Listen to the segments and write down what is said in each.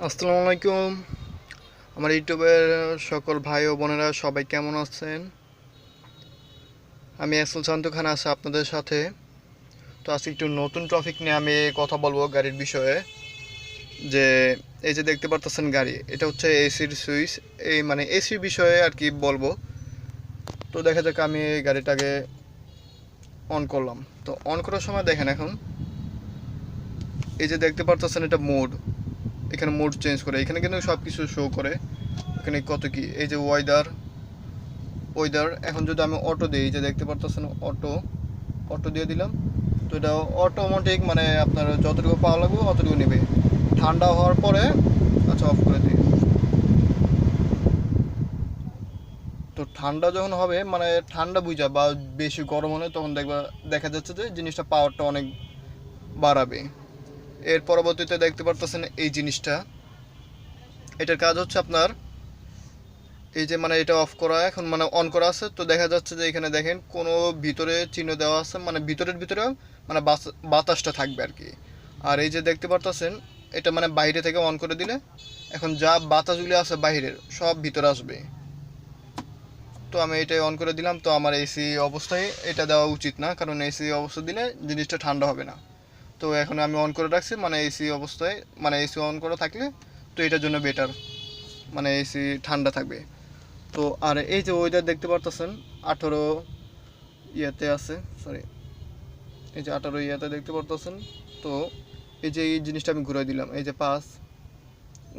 আসসালামু আলাইকুম। আমার ইউটিউবের সকল ভাই ও বোনেরা সবাই কেমন আছেন? আমি আসল শান্ত খান আছি আপনাদের সাথে। তো আজকে একটু নতুন টপিক নিয়ে আমি কথা বলব গাড়ির বিষয়ে। যে এই যে দেখতে পারতেছেন গাড়ি, এটা হচ্ছে এসির সুইচ। এই মানে এসির বিষয়ে আর কি বলব। তো দেখা যাক আমি এই গাড়িটাকে অন করলাম। তো অন করার সময় দেখেন এখন। এই যে দেখতে পারতেছেন এটা মোড এখানে মোড চেঞ্জ করে, এখানে কিন্তু সব কিছু শো করে। এখানে কত কি? এই যে ওয়েদার ওয়েদার এখন যদি আমি অটো দিই যে দেখতে পারতেছেন অটো অটো দিয়ে দিলাম। তো এটা অটোমেটিক মানে আপনার যতটুকু পাওয়া লাগবে অতটুকু নেবে। ঠান্ডা হওয়ার পরে আচ্ছা অফ করে দিই। তো ঠান্ডা যখন হবে মানে ঠান্ডা বুঝা বা বেশি গরম হলে তখন দেখবা, দেখা যাচ্ছে যে জিনিসটা পাওয়ারটা অনেক বাড়াবে। এর পরবর্তীতে দেখতে পারতেছেন এই জিনিসটা। এটার কাজ হচ্ছে আপনার, এই যে মানে এটা অফ করা, এখন মানে অন করা আছে। তো দেখা যাচ্ছে যে এখানে দেখেন, কোনো ভিতরে চিহ্ন দেওয়া আছে মানে ভিতরের ভিতরে মানে বাতাসটা থাকবে আর কি। আর এই যে দেখতে পারতেছেন, এটা মানে বাইরে থেকে অন করে দিলে, এখন যা বাতাসগুলি আছে বাইরের, সব ভিতরে আসবে। তো আমি এটাই অন করে দিলাম। তো আমার এসি অবস্থায় এটা দেওয়া উচিত না, কারণ এসি অবস্থা দিলে জিনিসটা ঠান্ডা হবে না। তো এখন আমি অন করে রাখছি মানে এসি অবস্থায় মানে এসি অন করা থাকলে তো এটার জন্য বেটার মানে এসি ঠান্ডা থাকবে। তো আর এই যে ওয়েদার দেখতে পারতেছেন, আঠারো ইয়েতে আছে সরি এই যে আঠারো ইয়েতে দেখতে পারতেছেন, তো এই যে এই জিনিসটা আমি ঘুরে দিলাম, এই যে পাঁচ,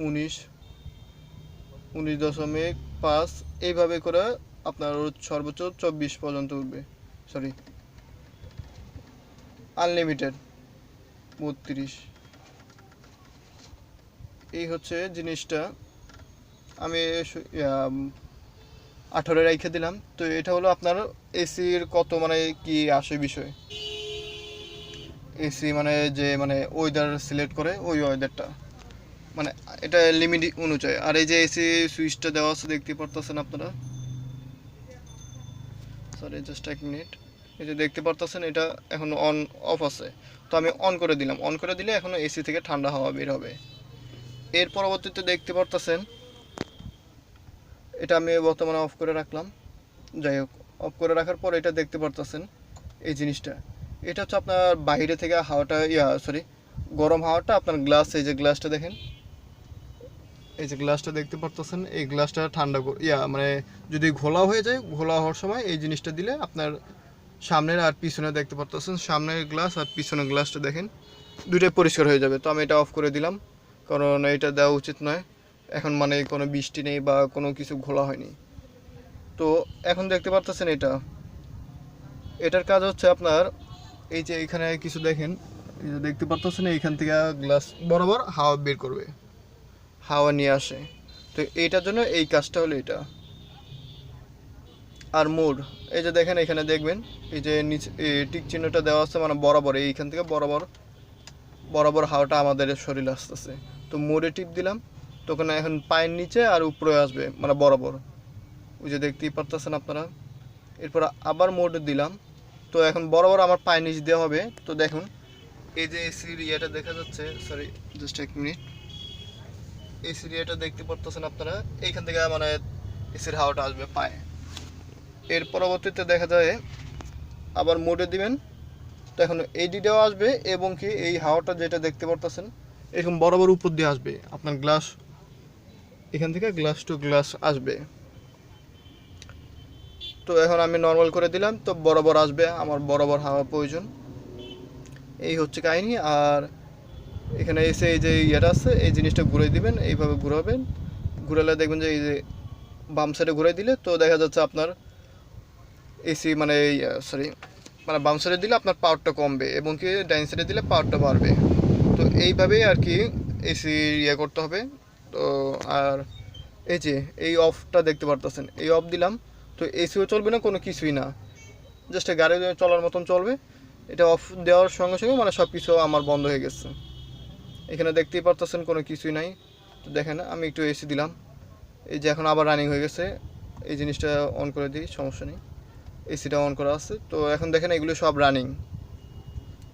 উনিশ উনিশ দশমিক পাঁচ, এইভাবে করে আপনার সর্বোচ্চ চব্বিশ পর্যন্ত উঠবে সরি আনলিমিটেড বত্রিশ। এই হচ্ছে জিনিসটা। আমি আঠারো রেখে দিলাম। তো এটা হলো আপনার এসির কত মানে কি আসে বিষয়? এসি মানে যে মানে ওয়েদার সিলেক্ট করে ওই ওয়েদারটা মানে এটা লিমিট অনুযায়ী। আর এই যে এসি সুইচটা দেওয়া আছে, দেখতে পারতেছেন আপনারা? সরি জাস্ট এক মিনিট এই যে দেখতে পারতেছেন, এটা এখন অন অফ আছে। তো আমি অন করে দিলাম। অন করে দিলে এখন এসি থেকে ঠান্ডা হাওয়া বের হবে। এর পরবর্তীতে দেখতে পারতেছেন, এটা আমি বর্তমানে অফ করে রাখলাম। যাই হোক অফ করে রাখার পর এটা দেখতে পারতেছেন, এই জিনিসটা। এটা হচ্ছে আপনার বাইরে থেকে হাওয়াটা, ইয়া সরি গরম হাওয়াটা, আপনার গ্লাস এই যে গ্লাসটা দেখেন। এই যে গ্লাসটা দেখতে পারতেছেন, এই গ্লাসটা ঠান্ডা ইয়া মানে যদি ঘোলা হয়ে যায়, ঘোলা হওয়ার সময় এই জিনিসটা দিলে আপনার সামনের আর পিছনে দেখতে পারতেছেন, সামনের গ্লাস আর পিছনের গ্লাসটা দেখেন, দুইটাই পরিষ্কার হয়ে যাবে। তো আমি এটা অফ করে দিলাম, কারণ এটা দেওয়া উচিত নয়। এখন মানে কোনো বৃষ্টি নেই বা কোনো কিছু ঘোলা হয়নি। তো এখন দেখতে পারতেছেন এটা। এটার কাজ হচ্ছে আপনার, এই যে এখানে কিছু দেখেন, এই যে দেখতে পারতেছেন এইখান থেকে গ্লাস বরাবর হাওয়া বের করবে, হাওয়া নিয়ে আসে। তো এইটার জন্য এই কাজটা হলো এটা। আর মোড, এই যে দেখেন এখানে দেখবেন, এই যে নিচে টিক চিহ্নটা দেওয়া আছে মানে বরাবর, এইখান থেকে বরাবর বরাবর হাওয়াটা আমাদের শরীরে আসতেছে। তো মোড়ে টিপ দিলাম, তখন এখন পায়ের নিচে আর উপরে আসবে মানে বরাবর। ওই যে দেখতেই পারতেছেন আপনারা। এরপর আবার মোড দিলাম, তো এখন বরাবর আমার পায়ের নিচ দেওয়া হবে। তো দেখুন, এই যে এসির ইয়েটা দেখা যাচ্ছে সরি জাস্ট এক মিনিট এসির ইয়েটা দেখতে পারতেছেন আপনারা, এইখান থেকে মানে এসির হাওয়াটা আসবে পায়ে। এর পরবর্তীতে দেখা যায় আবার মোডে দিবেন। তো এখন এইডিটাও আসবে এবং কি এই হাওয়াটা যেটা দেখতে পারতেছেন, এরকম বরাবর উপর দিয়ে আসবে। আপনার গ্লাস এখান থেকে গ্লাস টু গ্লাস আসবে। তো এখন আমি নর্মাল করে দিলাম, তো বরাবর আসবে আমার বরাবর হাওয়া প্রয়োজন। এই হচ্ছে কাহিনি, আর এখানে এসে এই যে ইয়েটা আছে, এই জিনিসটা ঘুরে দিবেন, এইভাবে ঘুরাবেন। ঘুরালে দেখবেন যে এই যে বাম সাইডে ঘুরে দিলে, তো দেখা যাচ্ছে আপনার এসি মানে সরি মানে বাম সাইডে দিলে আপনার পাওয়ারটা কমবে এবং কি ডাইন সাইডে দিলে পাওয়ারটা বাড়বে। তো এইভাবেই আর কি এসি ইয়ে করতে হবে। তো আর এই যে, এই অফটা দেখতে পারতেছেন, এই অফ দিলাম। তো এসিও চলবে না, কোনো কিছুই না। জাস্ট গাড়ি চলার মতন চলবে। এটা অফ দেওয়ার সঙ্গে সঙ্গে মানে সব কিছু আমার বন্ধ হয়ে গেছে। এখানে দেখতেই পারতেছেন কোনো কিছুই নাই। তো দেখেন, আমি একটু এসি দিলাম। এই যে এখন আবার রানিং হয়ে গেছে। এই জিনিসটা অন করে দিই, সমস্যা নেই। এসিটা অন করা আছে। তো এখন দেখেন এগুলো সব রানিং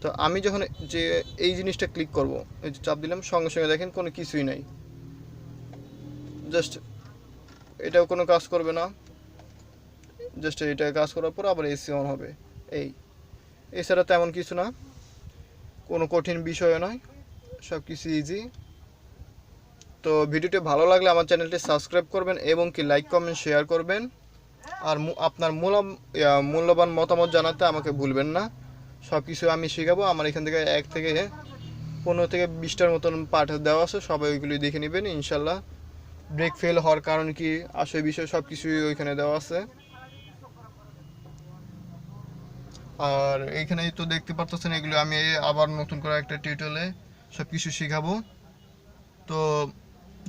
তো আমি যখন যে এই জিনিসটা ক্লিক করব, এই যে চাপ দিলাম, সঙ্গে সঙ্গে দেখেন কোনো কিছুই নাই। জাস্ট এটাও কোনো কাজ করবে না। জাস্ট এটা কাজ করার পর আবার এসি অন হবে। এই। এছাড়া তেমন কিছু না। কোনো কঠিন বিষয় নয়। সব কিছু ইজি তো ভিডিওটি ভালো লাগলে আমার চ্যানেলটি সাবস্ক্রাইব করবেন এবং কি লাইক কমেন্ট শেয়ার করবেন। আর আপনার ইয়া, মূল্যবান মতামত জানাতে আমাকে ভুলবেন না। সব কিছু আমি শেখাবো। আমার এখান থেকে এক থেকে পনেরো থেকে বিশটার মতন পাঠ দেওয়া আছে। সবাই ওইগুলি দেখে নেবেন ইনশাল্লাহ। ব্রেক ফেল হওয়ার কারণ কি আসল বিষয় সব কিছুই ওইখানে দেওয়া আছে। আর এইখানে তো দেখতে পারতেছেন এগুলো আমি আবার নতুন করে একটা টিউটোরিয়ালে সব কিছু শেখাবো। তো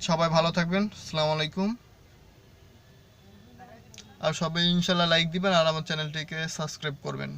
সবাই ভালো থাকবেন। আসসালামু আলাইকুম। আর সবাই ইনশাল্লাহ লাইক দিবেন আর আমার চ্যানেলটিকে সাবস্ক্রাইব করবেন।